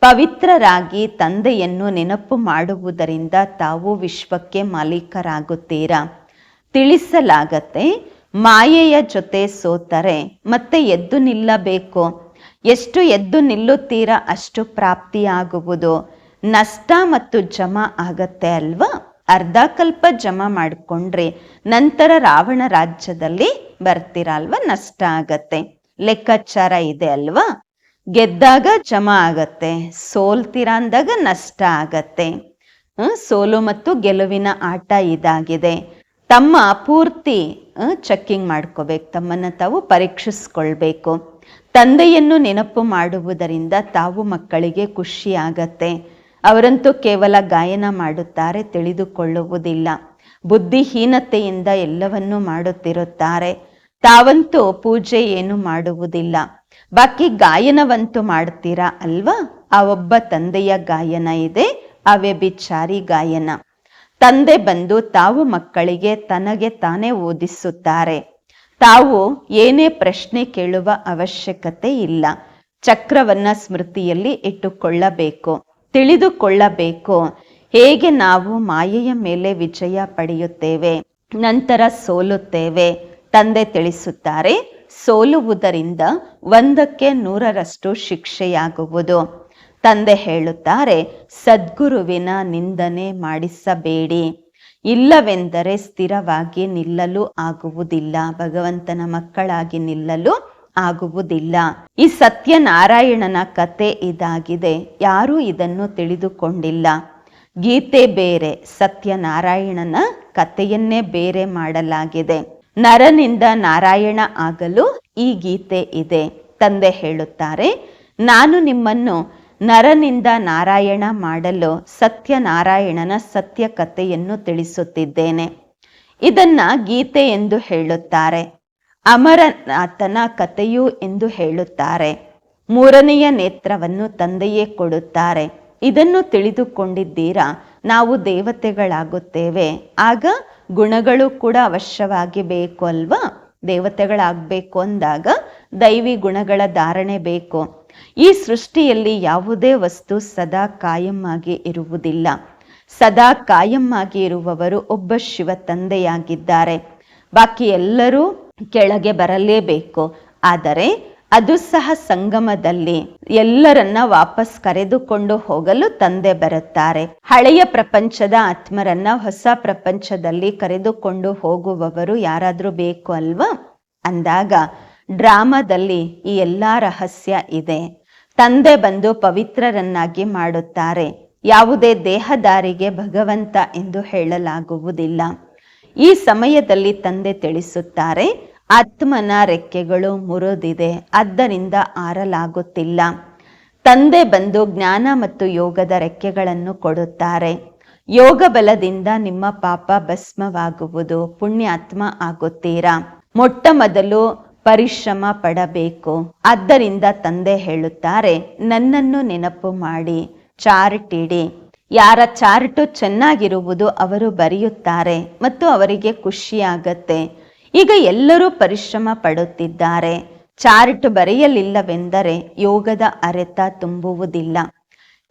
ಪವಿತ್ರರಾಗಿ ತಂದೆಯನ್ನು ನೆನಪು ಮಾಡುವುದರಿಂದ ತಾವು ವಿಶ್ವಕ್ಕೆ ಮಾಲೀಕರಾಗುತ್ತೀರಾ? ತಿಳಿಸಲಾಗತ್ತೆ, ಮಾಯೆಯ ಜೊತೆ ಸೋತರೆ ಮತ್ತೆ ಎದ್ದು ನಿಲ್ಲಬೇಕು. ಎಷ್ಟು ಎದ್ದು ನಿಲ್ಲುತ್ತೀರಾ ಅಷ್ಟು ಪ್ರಾಪ್ತಿಯಾಗುವುದು. ನಷ್ಟ ಮತ್ತು ಜಮಾ ಆಗತ್ತೆ ಅಲ್ವಾ? ಅರ್ಧಕಲ್ಪ ಜಮಾ ಮಾಡಿಕೊಂಡ್ರೆ ನಂತರ ರಾವಣ ರಾಜ್ಯದಲ್ಲಿ ಬರ್ತೀರಾ ಅಲ್ವಾ? ನಷ್ಟ ಆಗತ್ತೆ. ಲೆಕ್ಕಾಚಾರ ಇದೆ ಅಲ್ವಾ? ಗೆದ್ದಾಗ ಜಮಾ ಆಗತ್ತೆ. ಸೋಲ್ತೀರಾ ಅಂದಾಗ ನಷ್ಟ ಆಗತ್ತೆ. ಸೋಲು ಮತ್ತು ಗೆಲುವಿನ ಆಟ ಇದಾಗಿದೆ. ತಮ್ಮ ಪೂರ್ತಿ ಚೆಕ್ಕಿಂಗ್ ಮಾಡ್ಕೋಬೇಕು. ತಮ್ಮನ್ನ ತಾವು ಪರೀಕ್ಷಿಸ್ಕೊಳ್ಬೇಕು. ತಂದೆಯನ್ನು ನೆನಪು ಮಾಡುವುದರಿಂದ ತಾವು ಮಕ್ಕಳಿಗೆ ಖುಷಿ ಆಗತ್ತೆ. ಅವರಂತೂ ಕೇವಲ ಗಾಯನ ಮಾಡುತ್ತಾರೆ, ತಿಳಿದುಕೊಳ್ಳುವುದಿಲ್ಲ. ಬುದ್ಧಿಹೀನತೆಯಿಂದ ಎಲ್ಲವನ್ನೂ ಮಾಡುತ್ತಿರುತ್ತಾರೆ. ತಾವಂತೂ ಪೂಜೆ ಏನು ಮಾಡುವುದಿಲ್ಲ. ಬಾಕಿ ಗಾಯನವಂತೂ ಮಾಡ್ತೀರಾ ಅಲ್ವಾ? ಆ ಒಬ್ಬ ತಂದೆಯ ಗಾಯನ ಇದೆ ಅವ್ಯಭಿಚಾರಿ ವ್ಯಭಿಚಾರಿ ಗಾಯನ. ತಂದೆ ಬಂದು ತಾವು ಮಕ್ಕಳಿಗೆ ತನಗೆ ತಾನೇ ಓದಿಸುತ್ತಾರೆ. ತಾವು ಏನೇ ಪ್ರಶ್ನೆ ಕೇಳುವ ಅವಶ್ಯಕತೆ ಇಲ್ಲ. ಚಕ್ರವನ್ನ ಸ್ಮೃತಿಯಲ್ಲಿ ಇಟ್ಟುಕೊಳ್ಳಬೇಕು. ತಿಳಿದುಕೊಳ್ಳಬೇಕು. ಹೇಗೆ ನಾವು ಮಾಯೆಯ ಮೇಲೆ ವಿಜಯ ಪಡೆಯುತ್ತೇವೆ? ನಂತರ ಸೋಲುತ್ತೇವೆ. ತಂದೆ ತಿಳಿಸುತ್ತಾರೆ, ಸೋಲುವುದರಿಂದ ಒಂದಕ್ಕೆ ನೂರರಷ್ಟು ಶಿಕ್ಷೆಯಾಗುವುದು. ತಂದೆ ಹೇಳುತ್ತಾರೆ, ಸದ್ಗುರುವಿನ ನಿಂದನೆ ಮಾಡಿಸಬೇಡಿ. ಇಲ್ಲವೆಂದರೆ ಸ್ಥಿರವಾಗಿ ನಿಲ್ಲಲು ಆಗುವುದಿಲ್ಲ. ಭಗವಂತನ ಮಕ್ಕಳಾಗಿ ನಿಲ್ಲಲು ಆಗುವುದಿಲ್ಲ. ಈ ಸತ್ಯನಾರಾಯಣನ ಕತೆ ಇದಾಗಿದೆ. ಯಾರೂ ಇದನ್ನು ತಿಳಿದುಕೊಂಡಿಲ್ಲ. ಗೀತೆ ಬೇರೆ, ಸತ್ಯನಾರಾಯಣನ ಕಥೆಯನ್ನೇ ಬೇರೆ ಮಾಡಲಾಗಿದೆ. ನರನಿಂದ ನಾರಾಯಣ ಆಗಲು ಈ ಗೀತೆ ಇದೆ. ತಂದೆ ಹೇಳುತ್ತಾರೆ, ನಾನು ನಿಮ್ಮನ್ನು ನರನಿಂದ ನಾರಾಯಣ ಮಾಡಲು ಸತ್ಯನಾರಾಯಣನ ಸತ್ಯ ಕಥೆಯನ್ನು ತಿಳಿಸುತ್ತಿದ್ದೇನೆ. ಇದನ್ನ ಗೀತೆ ಎಂದು ಹೇಳುತ್ತಾರೆ. ಅಮರನಾಥನ ಕಥೆಯು ಎಂದು ಹೇಳುತ್ತಾರೆ. ಮೂರನೆಯ ನೇತ್ರವನ್ನು ತಂದೆಯೇ ಕೊಡುತ್ತಾರೆ. ಇದನ್ನು ತಿಳಿದುಕೊಂಡಿದ್ದೀರಾ? ನಾವು ದೇವತೆಗಳಾಗುತ್ತೇವೆ. ಆಗ ಗುಣಗಳು ಕೂಡ ಅವಶ್ಯವಾಗಿ ಬೇಕು ಅಲ್ವಾ? ದೇವತೆಗಳಾಗಬೇಕು ಅಂದಾಗ ದೈವಿ ಗುಣಗಳ ಧಾರಣೆ ಬೇಕು. ಈ ಸೃಷ್ಟಿಯಲ್ಲಿ ಯಾವುದೇ ವಸ್ತು ಸದಾ ಕಾಯಮ್ಮಾಗಿ ಇರುವುದಿಲ್ಲ. ಸದಾ ಕಾಯಮ್ಮಾಗಿ ಇರುವವರು ಒಬ್ಬ ಶಿವ ತಂದೆಯಾಗಿದ್ದಾರೆ. ಬಾಕಿ ಎಲ್ಲರೂ ಕೆಳಗೆ ಬರಲೇಬೇಕು. ಆದರೆ ಅದು ಸಹ ಸಂಗಮದಲ್ಲಿ ಎಲ್ಲರನ್ನ ವಾಪಸ್ ಕರೆದುಕೊಂಡು ಹೋಗಲು ತಂದೆ ಬರುತ್ತಾರೆ. ಹಳೆಯ ಪ್ರಪಂಚದ ಆತ್ಮರನ್ನ ಹೊಸ ಪ್ರಪಂಚದಲ್ಲಿ ಕರೆದುಕೊಂಡು ಹೋಗುವವರು ಯಾರಾದರೂ ಬೇಕು ಅಲ್ವಾ? ಅಂದಾಗ ಡ್ರಾಮಾದಲ್ಲಿ ಈ ಎಲ್ಲ ರಹಸ್ಯ ಇದೆ. ತಂದೆ ಬಂದು ಪವಿತ್ರರನ್ನಾಗಿ ಮಾಡುತ್ತಾರೆ. ಯಾವುದೇ ದೇಹದಾರಿಗೆ ಭಗವಂತ ಎಂದು ಹೇಳಲಾಗುವುದಿಲ್ಲ. ಈ ಸಮಯದಲ್ಲಿ ತಂದೆ ತಿಳಿಸುತ್ತಾರೆ ಆತ್ಮನ ರೆಕ್ಕೆಗಳು ಮುರಿದಿದೆ, ಆದ್ದರಿಂದ ಆರಲಾಗುತ್ತಿಲ್ಲ. ತಂದೆ ಬಂದು ಜ್ಞಾನ ಮತ್ತು ಯೋಗದ ರೆಕ್ಕೆಗಳನ್ನು ಕೊಡುತ್ತಾರೆ. ಯೋಗ ಬಲದಿಂದ ನಿಮ್ಮ ಪಾಪ ಭಸ್ಮವಾಗುವುದು, ಪುಣ್ಯಾತ್ಮ ಆಗುತ್ತೀರಾ? ಮೊಟ್ಟ ಮೊದಲು ಪರಿಶ್ರಮ ಪಡಬೇಕು. ಆದ್ದರಿಂದ ತಂದೆ ಹೇಳುತ್ತಾರೆ, ನನ್ನನ್ನು ನೆನಪು ಮಾಡಿ, ಚಾರ್ಟ್ ಇಡಿ. ಯಾರ ಚಾರ್ಟು ಚೆನ್ನಾಗಿರುವುದು ಅವರು ಬರೆಯುತ್ತಾರೆ ಮತ್ತು ಅವರಿಗೆ ಖುಷಿಯಾಗತ್ತೆ. ಈಗ ಎಲ್ಲರೂ ಪರಿಶ್ರಮ ಪಡುತ್ತಿದ್ದಾರೆ. ಚಾರ್ಟ್ ಬರೆಯಲಿಲ್ಲವೆಂದರೆ ಯೋಗದ ಅರೆತ ತುಂಬುವುದಿಲ್ಲ.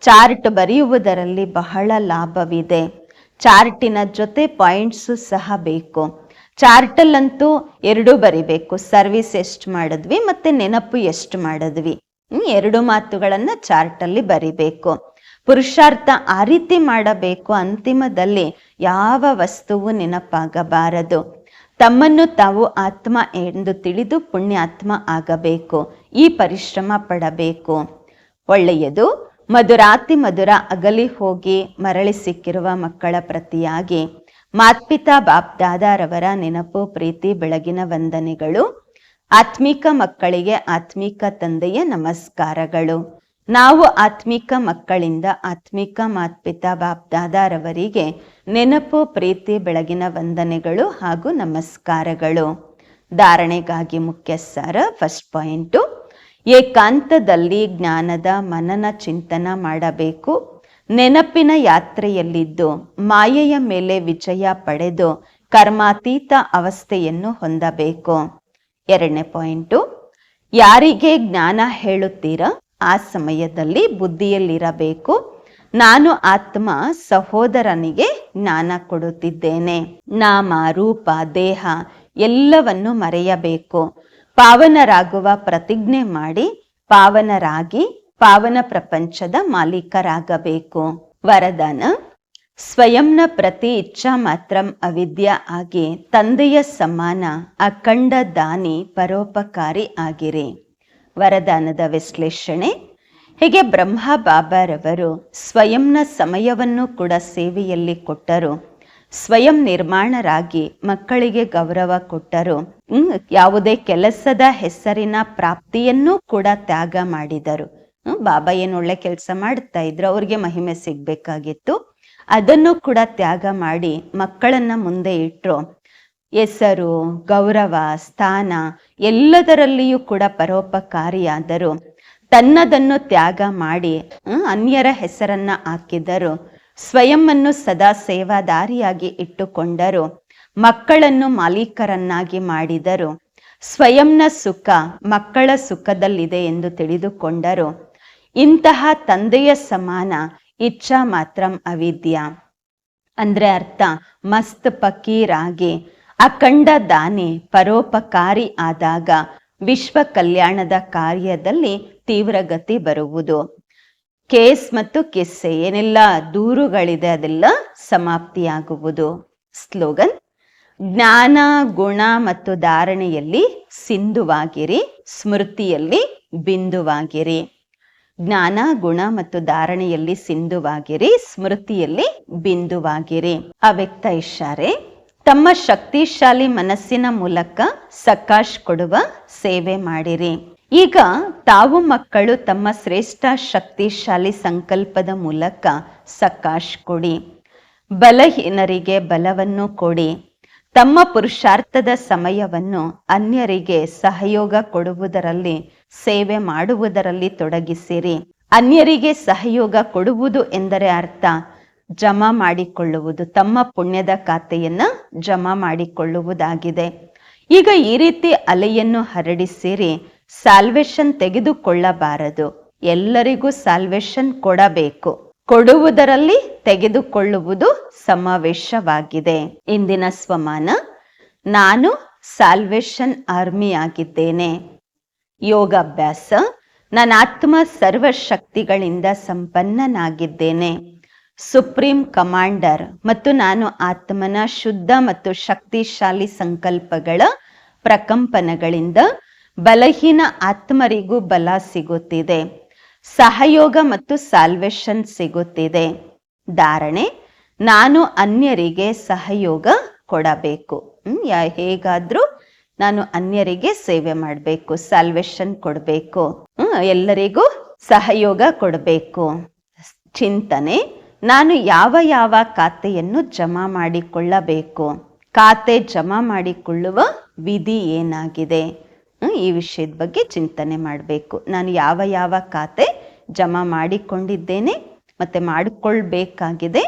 ಚಾರ್ಟ್ ಬರೆಯುವುದರಲ್ಲಿ ಬಹಳ ಲಾಭವಿದೆ. ಚಾರ್ಟಿನ ಜೊತೆ ಪಾಯಿಂಟ್ಸು ಸಹ ಬೇಕು. ಚಾರ್ಟಲ್ಲಂತೂ ಎರಡೂ ಬರಿಬೇಕು. ಸರ್ವಿಸ್ ಎಷ್ಟು ಮಾಡಿದ್ವಿ ಮತ್ತೆ ನೆನಪು ಎಷ್ಟು ಮಾಡಿದ್ವಿ. ಎರಡು ಮಾತುಗಳನ್ನು ಚಾರ್ಟಲ್ಲಿ ಬರಿಬೇಕು. ಪುರುಷಾರ್ಥ ಆ ರೀತಿ ಮಾಡಬೇಕು ಅಂತಿಮದಲ್ಲಿ ಯಾವ ವಸ್ತುವು ನೆನಪಾಗಬಾರದು. ತಮ್ಮನ್ನು ತಾವು ಆತ್ಮ ಎಂದು ತಿಳಿದು ಪುಣ್ಯಾತ್ಮ ಆಗಬೇಕು, ಈ ಪರಿಶ್ರಮ ಪಡಬೇಕು. ಒಳ್ಳೆಯದು, ಮಧುರಾತಿ ಮಧುರ ಅಗಲಿ ಹೋಗಿ ಮರಳಿ ಸಿಕ್ಕಿರುವ ಮಕ್ಕಳ ಪ್ರತಿಯಾಗಿ ಮಾತ್ಪಿತಾ ಬಾಪ್ದಾದಾರವರ ನೆನಪು, ಪ್ರೀತಿ, ಬೆಳಗಿನ ವಂದನೆಗಳು. ಆತ್ಮಿಕ ಮಕ್ಕಳಿಗೆ ಆತ್ಮಿಕ ತಂದೆಯ ನಮಸ್ಕಾರಗಳು. ನಾವು ಆತ್ಮಿಕ ಮಕ್ಕಳಿಂದ ಆತ್ಮಿಕ ಮಾತ್ಪಿತಾ ಬಾಪ್ದಾದಾರವರಿಗೆ ನೆನಪು, ಪ್ರೀತಿ, ಬೆಳಗಿನ ವಂದನೆಗಳು ಹಾಗೂ ನಮಸ್ಕಾರಗಳು. ಧಾರಣೆಗಾಗಿ ಮುಖ್ಯ ಸಾರ ಫಸ್ಟ್ ಪಾಯಿಂಟು ಏಕಾಂತದಲ್ಲಿ ಜ್ಞಾನದ ಮನನ ಚಿಂತನ ಮಾಡಬೇಕು. ನೆನಪಿನ ಯಾತ್ರೆಯಲ್ಲಿದ್ದು, ಮಾಯೆಯ ಮೇಲೆ ವಿಜಯ ಪಡೆದು ಕರ್ಮಾತೀತ ಅವಸ್ಥೆಯನ್ನು ಹೊಂದಬೇಕು. ಎರಡನೇ ಪಾಯಿಂಟು ಯಾರಿಗೆ ಜ್ಞಾನ ಹೇಳುತ್ತೀರ? ಆ ಸಮಯದಲ್ಲಿ ಬುದ್ಧಿಯಲ್ಲಿರಬೇಕು. ನಾನು ಆತ್ಮ ಸಹೋದರನಿಗೆ ಜ್ಞಾನ ಕೊಡುತ್ತಿದ್ದೇನೆ. ನಾಮ, ರೂಪ, ದೇಹ ಎಲ್ಲವನ್ನು ಮರೆಯಬೇಕು. ಪಾವನರಾಗುವ ಪ್ರತಿಜ್ಞೆ ಮಾಡಿ ಪಾವನರಾಗಿ ಪಾವನ ಪ್ರಪಂಚದ ಮಾಲೀಕರಾಗಬೇಕು. ವರದಾನ, ಸ್ವಯಂನ ಪ್ರತಿ ಇಚ್ಛಾ ಮಾತ್ರ ಅವಿದ್ಯ ಆಗಿ ತಂದೆಯ ಸಮಾನ ಅಖಂಡ ದಾನಿ ಪರೋಪಕಾರಿ ಆಗಿರಿ. ವರದಾನದ ವಿಶ್ಲೇಷಣೆ ಹೀಗೆ ಬ್ರಹ್ಮ ಬಾಬಾರವರು ಸ್ವಯಂನ ಸಮಯವನ್ನು ಕೂಡ ಸೇವೆಯಲ್ಲಿ ಕೊಟ್ಟರು. ಸ್ವಯಂ ನಿರ್ಮಾಣರಾಗಿ ಮಕ್ಕಳಿಗೆ ಗೌರವ ಕೊಟ್ಟರು. ಯಾವುದೇ ಕೆಲಸದ ಹೆಸರಿನ ಪ್ರಾಪ್ತಿಯನ್ನೂ ಕೂಡ ತ್ಯಾಗ ಮಾಡಿದರು. ಬಾಬಾ ಏನು ಒಳ್ಳೆ ಕೆಲಸ ಮಾಡ್ತಾ ಇದ್ರು, ಅವ್ರಿಗೆ ಮಹಿಮೆ ಸಿಗ್ಬೇಕಾಗಿತ್ತು. ಅದನ್ನು ಕೂಡ ತ್ಯಾಗ ಮಾಡಿ ಮಕ್ಕಳನ್ನ ಮುಂದೆ ಇಟ್ಟರು ಹೆಸರು, ಗೌರವ, ಸ್ಥಾನ ಎಲ್ಲದರಲ್ಲಿಯೂ ಕೂಡ ಪರೋಪಕಾರಿಯಾದರು. ತನ್ನದನ್ನು ತ್ಯಾಗ ಮಾಡಿ ಅನ್ಯರ ಹೆಸರನ್ನ ಹಾಕಿದರು. ಸ್ವಯಂವನ್ನು ಸದಾ ಸೇವಾದಾರಿಯಾಗಿ ಇಟ್ಟುಕೊಂಡರು. ಮಕ್ಕಳನ್ನು ಮಾಲೀಕರನ್ನಾಗಿ ಮಾಡಿದರು. ಸ್ವಯಂನ ಸುಖ ಮಕ್ಕಳ ಸುಖದಲ್ಲಿದೆ ಎಂದು ತಿಳಿದುಕೊಂಡರು. ಇಂತಹ ತಂದೆಯ ಸಮಾನ ಇಚ್ಛಾ ಮಾತ್ರ ಅವಿದ್ಯ. ಅಂದ್ರೆ ಅರ್ಥ, ಮಸ್ತ್ ಪಕೀರಾಗಿ ಅಖಂಡ ದಾನಿ ಪರೋಪಕಾರಿ ಆದಾಗ ವಿಶ್ವ ಕಲ್ಯಾಣದ ಕಾರ್ಯದಲ್ಲಿ ತೀವ್ರಗತಿ ಬರುವುದು. ಕೇಸ್ ಮತ್ತು ಕಿಸ್ಸೆ ಏನೆಲ್ಲ ದೂರುಗಳಿದೆ ಅದೆಲ್ಲ ಸಮಾಪ್ತಿಯಾಗುವುದು. ಸ್ಲೋಗನ್, ಜ್ಞಾನ, ಗುಣ ಮತ್ತು ಧಾರಣೆಯಲ್ಲಿ ಸಿಂಧುವಾಗಿರಿ, ಸ್ಮೃತಿಯಲ್ಲಿ ಬಿಂದುವಾಗಿರಿ. ಜ್ಞಾನ, ಗುಣ ಮತ್ತು ಧಾರಣೆಯಲ್ಲಿ ಸಿಂಧುವಾಗಿರಿ, ಸ್ಮೃತಿಯಲ್ಲಿ ಬಿಂದುವಾಗಿರಿ. ಅವ್ಯಕ್ತ ಇಷ್ಟಾರೆ, ತಮ್ಮ ಶಕ್ತಿಶಾಲಿ ಮನಸ್ಸಿನ ಮೂಲಕ ಸಕಾಶ್ ಕೊಡುವ ಸೇವೆ ಮಾಡಿರಿ. ಈಗ ತಾವು ಮಕ್ಕಳು ತಮ್ಮ ಶ್ರೇಷ್ಠ ಶಕ್ತಿಶಾಲಿ ಸಂಕಲ್ಪದ ಮೂಲಕ ಸಕಾಶ್ ಕೊಡಿ. ಬಲಹೀನರಿಗೆ ಬಲವನ್ನು ಕೊಡಿ. ತಮ್ಮ ಪುರುಷಾರ್ಥದ ಸಮಯವನ್ನು ಅನ್ಯರಿಗೆ ಸಹಯೋಗ ಕೊಡುವುದರಲ್ಲಿ, ಸೇವೆ ಮಾಡುವುದರಲ್ಲಿ ತೊಡಗಿಸಿರಿ. ಅನ್ಯರಿಗೆ ಸಹಯೋಗ ಕೊಡುವುದು ಎಂದರೆ ಅರ್ಥ, ಜಮಾ ಮಾಡಿಕೊಳ್ಳುವುದು. ತಮ್ಮ ಪುಣ್ಯದ ಖಾತೆಯನ್ನ ಜಮಾ ಮಾಡಿಕೊಳ್ಳುವುದಾಗಿದೆ. ಈಗ ಈ ರೀತಿ ಅಲೆಯನ್ನು ಹರಡಿಸಿರಿ. ಸಾಲ್ವೇಷನ್ ತೆಗೆದುಕೊಳ್ಳಬಾರದು. ಎಲ್ಲರಿಗೂ ಸಾಲ್ವೇಷನ್ ಕೊಡಬೇಕು. ಕೊಡುವುದರಲ್ಲಿ ತೆಗೆದುಕೊಳ್ಳುವುದು ಸಮಾವೇಶವಾಗಿದೆ. ಇಂದಿನ ಸ್ವಮಾನ, ನಾನು ಸಾಲ್ವೇಷನ್ ಆರ್ಮಿ ಆಗಿದ್ದೇನೆ. ಯೋಗಾಭ್ಯಾಸ, ನನ್ನ ಆತ್ಮ ಸರ್ವಶಕ್ತಿಗಳಿಂದ ಸಂಪನ್ನನಾಗಿದ್ದೇನೆ. ಸುಪ್ರೀಂ ಕಮಾಂಡರ್ ಮತ್ತು ನಾನು ಆತ್ಮನ ಶುದ್ಧ ಮತ್ತು ಶಕ್ತಿಶಾಲಿ ಸಂಕಲ್ಪಗಳ ಪ್ರಕಂಪನಗಳಿಂದ ಬಲಹೀನ ಆತ್ಮರಿಗೂ ಬಲ ಸಿಗುತ್ತಿದೆ. ಸಹಯೋಗ ಮತ್ತು ಸಾಲ್ವೇಷನ್ ಸಿಗುತ್ತಿದೆ. ಧಾರಣೆ, ನಾನು ಅನ್ಯರಿಗೆ ಸಹಯೋಗ ಕೊಡಬೇಕು. ಯಾ- ಹೇಗಾದ್ರೂ ನಾನು ಅನ್ಯರಿಗೆ ಸೇವೆ ಮಾಡಬೇಕು ಸಾಲ್ವೇಷನ್ ಕೊಡಬೇಕು. ಎಲ್ಲರಿಗೂ ಸಹಯೋಗ ಕೊಡಬೇಕು. ಚಿಂತನೆ, ನಾನು ಯಾವ ಯಾವ ಖಾತೆಯನ್ನು ಜಮಾ ಮಾಡಿಕೊಳ್ಳಬೇಕು. ಖಾತೆ ಜಮಾ ಮಾಡಿಕೊಳ್ಳುವ ವಿಧಿ ಏನಾಗಿದೆ? ಈ ವಿಷಯದ ಬಗ್ಗೆ ಚಿಂತನೆ ಮಾಡಬೇಕು. ನಾನು ಯಾವ ಯಾವ ಖಾತೆ ಜಮಾ ಮಾಡಿಕೊಂಡಿದ್ದೇನೆ, ಮತ್ತೆ ಮಾಡಿಕೊಳ್ಬೇಕಾಗಿದೆ,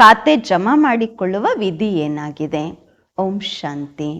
ಖಾತೆ ಜಮಾ ಮಾಡಿಕೊಳ್ಳುವ ವಿಧಿ ಏನಾಗಿದೆ? ಓಂ ಶಾಂತಿ.